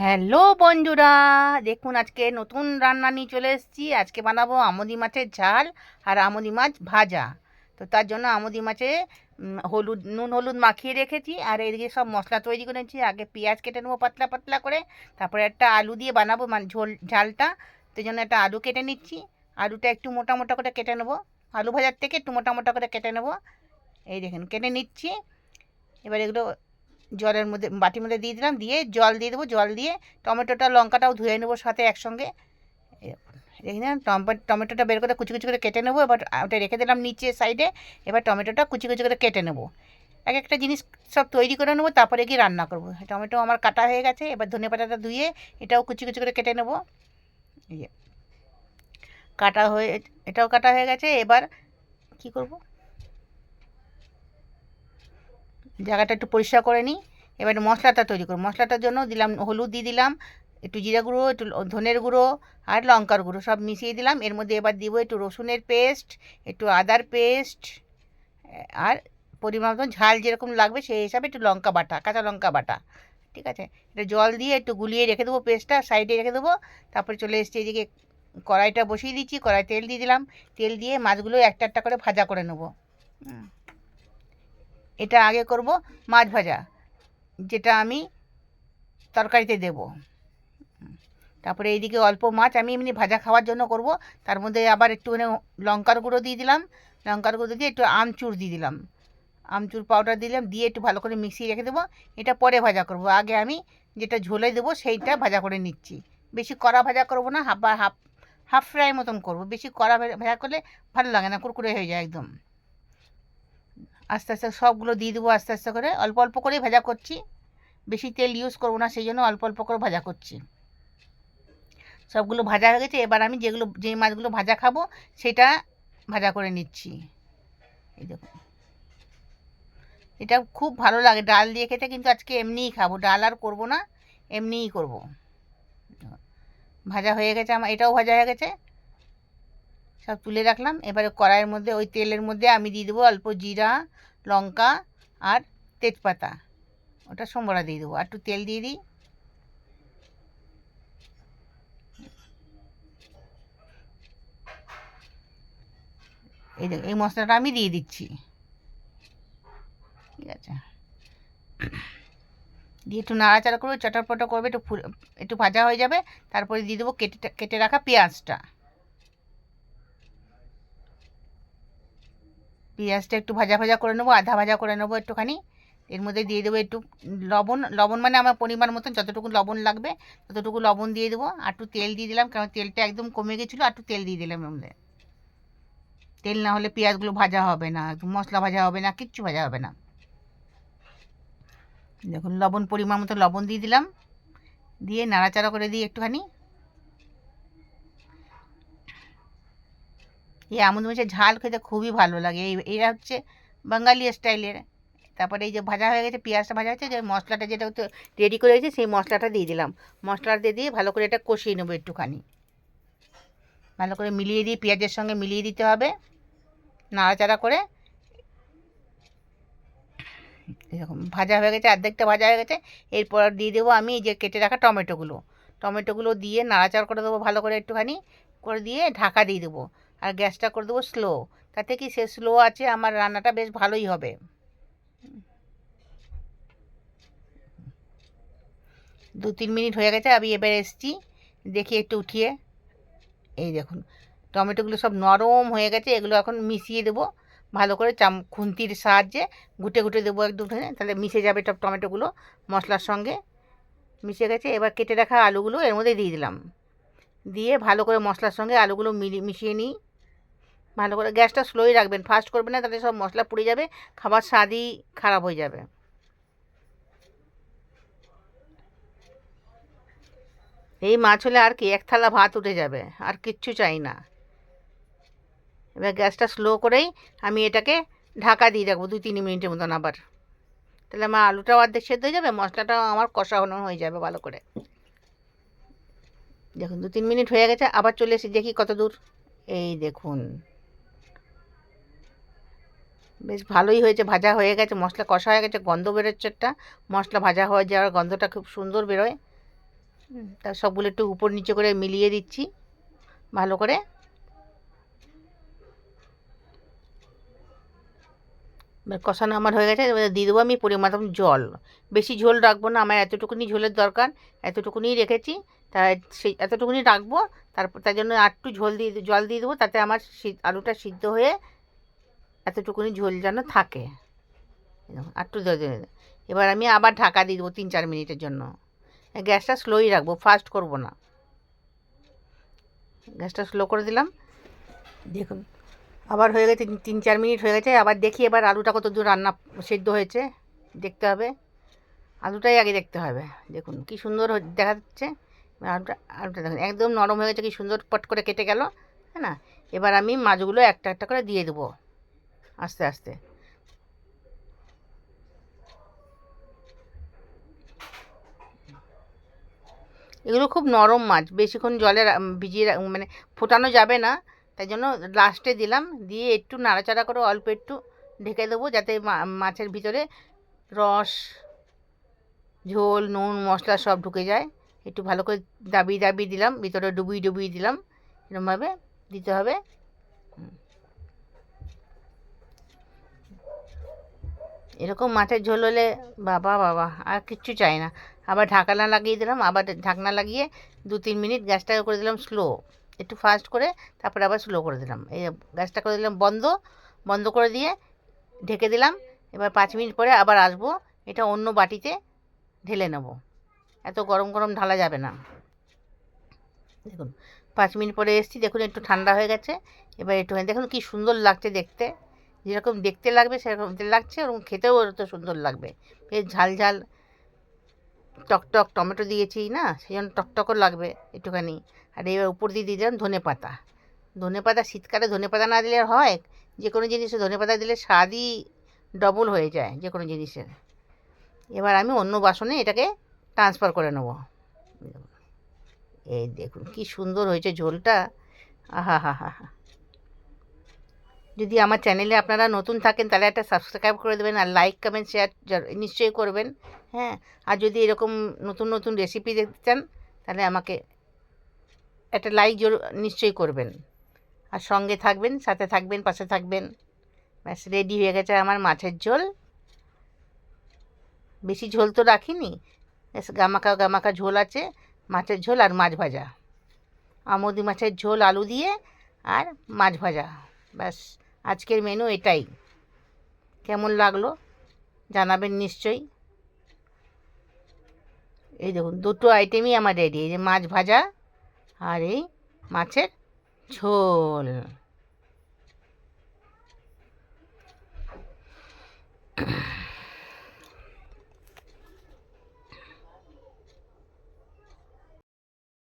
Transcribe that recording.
Hello বন্ধুরা, দেখুন আজকে নতুন রান্না নিয়ে চলে এসেছি। আজকে বানাবো আমদি মাছের ঝাল আর আমদি মাছ ভাজা। তো তার জন্য আমদি মাছে হলুদ, নুন হলুদ মাখিয়ে রেখেছি আর এদিকে সব মশলা তৈরি করেছি আগে পেঁয়াজ কেটে নেব পাতলা পাতলা করে, তারপরে একটা আলু দিয়ে বানাবো মানে ঝোল, ঝালটা। তো জন্য একটা আলু কেটে নিচ্ছি। আলুটা একটু মোটা মোটা করে কেটে নেব। আলু ভাজার থেকে একটু মোটা মোটা করে কেটে নেব। এই দেখুন, কেটে নিচ্ছি। এবার এগুলো জলের মধ্যে, বাটির মধ্যে দিয়ে দিলাম, দিয়ে জল দিয়ে দেবো, জল দিয়ে টমেটোটা, লঙ্কাটাও ধুয়ে নেব সাথে একসঙ্গে। দেখি না টমেটোটা বের করে কুচি কুচি করে কেটে নেব, এবার ওটা রেখে দিলাম নিচে সাইডে, এবার টমেটোটা কুচি কুচি করে কেটে নেব। এক একটা জিনিস সব তৈরি করে নেব, তারপরে গিয়ে রান্না করব। টমেটো আমার কাটা হয়ে গেছে, এবার ধনে পাতাটা ধুয়ে এটাও কুচি কুচি করে কেটে নেব। কাটা হয়ে, এটাও কাটা হয়ে গেছে, এবার কি করব? জায়গাটা একটু পরিষ্কার করে নিই। এবার মশলাটা তৈরি করব। মশলাটার জন্য দিলাম, হলুদ দিয়ে দিলাম, একটু জিরা গুঁড়ো, একটু ধনের গুঁড়ো আর লঙ্কার গুঁড়ো সব মিশিয়ে দিলাম। এর মধ্যে এবার দিব একটু রসুনের পেস্ট, একটু আদার পেস্ট আর পরিমাণ ঝাল যেরকম লাগবে সেই হিসাবে একটু লঙ্কা বাটা, কাঁচা লঙ্কা বাটা, ঠিক আছে? এটা জল দিয়ে একটু গুলিয়ে রেখে দেবো পেস্টটা, সাইডে রেখে দেবো। তারপরে চলে এসছি এদিকে কড়াইটা বসিয়ে দিচ্ছি, কড়াই তেল দিয়ে দিলাম। তেল দিয়ে মাছগুলো একটা একটা করে ভাজা করে নেব। এটা আগে করব, মাছ ভাজা, যেটা আমি তরকারিতে দেব। তারপরে এইদিকে অল্প মাছ, আমি এমনি ভাজা খাওয়ার জন্য করব। তার মধ্যে আবার একটু একটুখানি লঙ্কার গুঁড়ো দিয়ে দিলাম। লঙ্কার গুঁড়ো দিয়ে একটু আমচুর দিয়ে দিলাম। আমচুর পাউডার দিলাম, দিয়ে একটু ভালো করে মিশিয়ে রেখে দেবো। এটা পরে ভাজা করব। আগে আমি যেটা ঝোলে দেবো, সেইটা ভাজা করে নিচ্ছি। বেশি কড়া ভাজা করব না, হাফ হাফ হাফ ফ্রাই মতন করব। বেশি কড়া ভাজা করলে ভালো লাগে না, কুরকুরে হয়ে যায় একদম। আস্তে আস্তে সবগুলো দিয়ে দেবো আস্তে আস্তে করে। অল্প অল্প করেই ভাজা করছি। বেশি তেল ইউজ করব না সেই জন্য অল্প অল্প করে ভাজা করছি। সবগুলো ভাজা হয়ে গেছে, এবার আমি যেগুলো যেই মাছগুলো ভাজা খাব, সেটা ভাজা করে নিচ্ছি। এই দেখুন। এটা খুব ভালো লাগে, ডাল দিয়ে খেতে কিন্তু আজকে এমনিই খাব। ডাল আর করব না, এমনিই করব। ভাজা হয়ে গেছে আমার, এটাও ভাজা হয়ে গেছে। সব তুলে রাখলাম। এবারে কড়াইয়ের মধ্যে, ওই তেলের মধ্যে আমি দিয়ে দেবো অল্প জিরা, লঙ্কা আর তেজপাতা। ওটা সোমবড়া দিয়ে দেবো। আর একটু তেল দিয়ে দিই। এই দেখ, এই মশলাটা আমি দিয়ে দিচ্ছি। ঠিক আছে। দিয়ে একটু নাড়াচাড়া করবে, চটাপটা করবে, একটু একটু ভাজা হয়ে যাবে। তারপরে দিয়ে দেবো কেটে কেটে রাখা পেঁয়াজটা। পেঁয়াজটা একটু ভাজা ভাজা করে নেব, আধা ভাজা করে নেব একটুখানি। এর মধ্যে দিয়ে দেবো একটু লবণ লবণ মানে আমার পরিমাণ মতন যতটুকু লবণ লাগবে ততটুকু লবণ দিয়ে দেবো। আর একটু তেল দিয়ে দিলাম, কারণ তেলটা একদম কমে গেছিল, আর একটু তেল দিয়ে দিলাম মধ্যে। তেল না হলে পেঁয়াজগুলো ভাজা হবে না মশলা ভাজা হবে না, কিচ্ছু ভাজা হবে না। দেখুন, লবণ পরিমাণ মতো লবণ দিয়ে দিলাম। দিয়ে নাড়াচাড়া করে দিই একটুখানি। এই আমুদ মাছের ঝাল খেতে খুবই ভালো লাগে। এই এরা হচ্ছে বাঙালি স্টাইলের তারপরে এই যে ভাজা হয়ে গেছে, পেঁয়াজটা ভাজা হচ্ছে, যে মশলাটা যেটা হচ্ছে রেডি করে রেখেছি, সেই মশলাটা দিয়ে দিলাম। মশলাটা দিয়ে দিয়ে ভালো করে এটা কষিয়ে নেব একটুখানি। ভালো করে মিলিয়ে দিয়ে পেঁয়াজের সঙ্গে মিলিয়ে দিতে হবে, নাড়াচাড়া করে। এরকম ভাজা হয়ে গেছে, অর্ধেকটা ভাজা হয়ে গেছে। এরপর দিয়ে দেবো আমি যে কেটে রাখা টমেটোগুলো। টমেটোগুলো দিয়ে নাড়াচাড়া করে দেবো ভালো করে একটুখানি, করে দিয়ে ঢাকা দিয়ে দেবো। আর গ্যাসটা করে দেবো স্লো। তাতে কি সে স্লো আছে, আমার রান্নাটা বেশ ভালোই হবে। দু তিন মিনিট হয়ে গেছে, আমি এবার এসছি। দেখি একটু উঠিয়ে। এই দেখুন, টমেটোগুলো সব নরম হয়ে গেছে, এগুলো এখন মিশিয়ে দেবো। ভালো করে চাম, খুন্তির সাহায্যে গুটে গুটে দেবো এক একদম তাহলে মিশে যাবে সব টমেটোগুলো মশলার সঙ্গে। মিশে গেছে, এবার কেটে রাখা আলুগুলো এর মধ্যে দিয়ে দিলাম। দিয়ে ভালো করে মশলার সঙ্গে আলুগুলো মিশিয়ে নিই। ভালো করে গ্যাসটা স্লোই রাখবেন। ফাস্ট করবেন না তাহলে সব মশলা পুড়ে যাবে, খাবার স্বাদই খারাপ হয়ে যাবে। এই মাছ হলে আর কি, এক থালা ভাত উঠে যাবে, আর কিচ্ছু চাই না। এবার গ্যাসটা স্লো করেই আমি এটাকে ঢাকা দিয়ে রাখব দু তিন মিনিটের মতন আবার। তাহলে আমার আলুটাও অর্ধেক সেদ্ধ হয়ে যাবে, মশলাটাও আমার কষা কষানো হয়ে যাবে ভালো করে। দেখুন, দু তিন মিনিট হয়ে গেছে, আবার চলে এসে দেখি কত দূর। এই দেখুন। বেশ ভালোই হয়েছে ভাজা হয়ে গেছে মশলা কষা হয়ে গেছে গন্ধ বেরোচ্ছে একটা। মশলা ভাজা হয়ে যাওয়ার গন্ধটা খুব সুন্দর বেরোয়। তার সবগুলো একটু উপর নিচে করে মিলিয়ে দিচ্ছি ভালো করে। কষানো আমার হয়ে গেছে এবার দিয়ে দেবো আমি পরিমাণ জল। বেশি ঝোল রাখব না আমার এতটুকুনি ঝোলের দরকার এতটুকুনি রেখেছি। তা সেই এতটুকুনি রাখব তারপর তার জন্য আর একটু ঝোল দিয়ে জল দিয়ে দেবো তাতে আমার আলুটা সিদ্ধ হয়ে এতটুকুনি ঝোল যেন থাকে। আর একটু। এবার আমি আবার ঢাকা দিয়ে দেবো তিন চার মিনিটের জন্য। গ্যাসটা স্লোই রাখব ফাস্ট করব না। গ্যাসটা স্লো করে দিলাম। দেখুন, আবার হয়ে গেছে তিন- চার মিনিট হয়ে গেছে। আবার দেখি এবার আলুটা কত দূর রান্না সেদ্ধ হয়েছে। দেখতে হবে। আলুটাই আগে দেখতে হবে। দেখুন, কি সুন্দর দেখা যাচ্ছে। আলুটা আলুটা দেখুন, একদম নরম হয়ে গেছে, কি সুন্দর পট করে কেটে গেল। হ্যাঁ না? এবার আমি মাছগুলো একটা একটা করে দিয়ে দেবো। আস্তে আস্তে। এগুলো খুব নরম মাছ, বেশিক্ষণ জলে ভিজিয়ে মানে ফোটানো যাবে না। তাই জন্য লাস্টে দিলাম, দিয়ে একটু নাড়াচাড়া করে অল্প একটু ঢেকে দেবো, যাতে মাছের ভিতরে রস, ঝোল, নুন, মশলা সব ঢুকে যায়। একটু ভালো করে দাবিয়ে দাবি দিলাম, ভিতরে ডুবিয়ে ডুবিয়ে দিলাম। এরকমভাবে দিতে হবে। এরকম মাছের ঝোল হলে বাবা বাবা, আর কিচ্ছু চাই না। আবার ঢাকনা লাগিয়ে দিলাম, আবার ঢাকনা লাগিয়ে দু তিন মিনিট গ্যাসটা করে দিলাম স্লো একটু ফাস্ট করে, তারপরে আবার স্লো করে দিলাম। এই গ্যাসটা করে দিলাম বন্ধ বন্ধ করে দিয়ে ঢেকে দিলাম। এবার পাঁচ মিনিট পরে আবার আসব, এটা অন্য বাটিতে ঢেলে নেব। এত গরম গরম ঢালা যাবে না। দেখুন, পাঁচ মিনিট পরে এসেছি, দেখুন একটু ঠান্ডা হয়ে গেছে। এবার একটু দেখুন কি সুন্দর লাগছে দেখতে। যেরকম দেখতে লাগবে, সেরকম লাগছে এবং খেতেও তো সুন্দর লাগবে। বেশ ঝাল ঝাল টকটক টমেটো দিয়েছি না, সেই জন্য টকটকও লাগবে একটুখানি। আর এবার উপর দিয়ে দিয়ে দিলাম ধনে পাতা। ধনে পাতা শীতকালে ধনে পাতা না দিলে হয় যে কোনো জিনিসে ধনে পাতা দিলে স্বাদই ডবল হয়ে যায় যে কোনো জিনিসের এবার আমি অন্য বাসনে এটাকে ট্রান্সফার করে নেব। এই দেখুন কি সুন্দর হয়েছে ঝোলটা। আহা হা হা হা। যদি আমার চ্যানেলে আপনারা নতুন থাকেন, তাহলে একটা সাবস্ক্রাইব করে দেবেন আর লাইক কমেন্ট শেয়ার নিশ্চয়ই করবেন হ্যাঁ? আর যদি এরকম নতুন নতুন রেসিপি দেখতে চান, তাহলে আমাকে একটা লাইক জোর, নিশ্চয়ই করবেন। আর সঙ্গে থাকবেন, সাথে থাকবেন, পাশে থাকবেন। ব্যাস রেডি হয়ে গেছে আমার মাছের ঝোল। বেশি ঝোল তো রাখিনি। ব্যাস গামাকা গামাকা ঝোল আছে, মাছের ঝোল আর মাছ ভাজা। আমদি মাছের ঝোল, আলু দিয়ে আর মাছ ভাজা। ব্যাস। আজকের মেনু এটাই। কেমন লাগল? জানাবেন নিশ্চয়ই। এই দেখুন, দুটো আইটেমই আমার রেডি এই যে মাছ ভাজা আর এই মাছের ঝোল। Yeah.